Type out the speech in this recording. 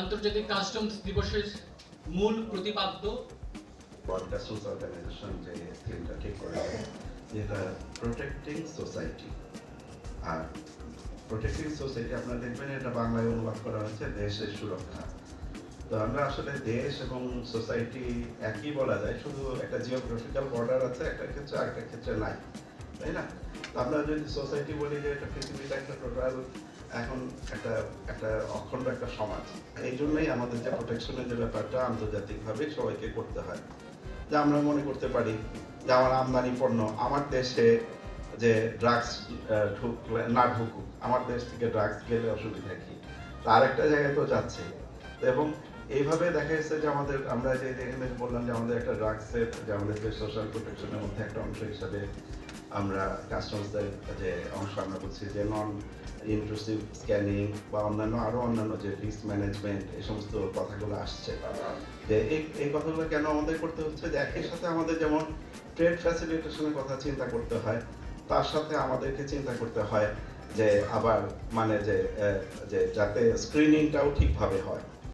আন্তর্জাতিক কাস্টমস দিবসের মূল প্রতিপাদ্য। যেটা প্রোটেক্টিং সোসাইটি আর প্রোটেক্টিং সোসাইটি আপনারা দেখবেন এটা বাংলায় অনুবাদ করা হয়েছে, দেশের সুরক্ষা। তো আমরা আসলে দেশ এবং সোসাইটি একই বলা যায়, শুধু একটা জিওগ্রাফিক্যাল বর্ডার আছে, একটা ক্ষেত্রে আরেকটা ক্ষেত্রে নাই তাই না? আমরা যদি সোসাইটি বলি যে এটা পৃথিবীটা একটা টোটাল এখন একটা একটা অখণ্ড একটা সমাজ। এই জন্যই আমাদের যে প্রোটেকশনের যে ব্যাপারটা আন্তর্জাতিকভাবে সবাইকে করতে হয়। যে আমরা মনে করতে পারি যে আমার আমদানি পণ্য, আমার দেশে যে ড্রাগস ঢুকলে, না ঢুকুক, আমার দেশ থেকে ড্রাগস গেলে অসুবিধা কি? তো আরেকটা জায়গায় তো যাচ্ছে। এবং এইভাবে দেখা যাচ্ছে যে আমাদের, আমরা যে এখানে বললাম যে আমাদের একটা ড্রাগসের যে আমাদের সোশ্যাল প্রোটেকশনের মধ্যে একটা অংশ হিসাবে আমরা কাস্টমার্সদের যে অংশ আমরা বলছি, যে নন ইনক্লুসিভ স্ক্যানিং বা অন্যান্য আরও অন্যান্য যে রিস্ক ম্যানেজমেন্ট এই সমস্ত কথাগুলো আসছে। যে এই কথাগুলো কেন আমাদের করতে হচ্ছে? যে একই সাথে আমাদের যেমন ট্রেড ফ্যাসিলিটেশনের কথা চিন্তা করতে হয়, তার সাথে আমাদেরকে চিন্তা করতে হয় যে আবার মানে যে যাতে স্ক্রিনিংটাও ঠিকভাবে হয়।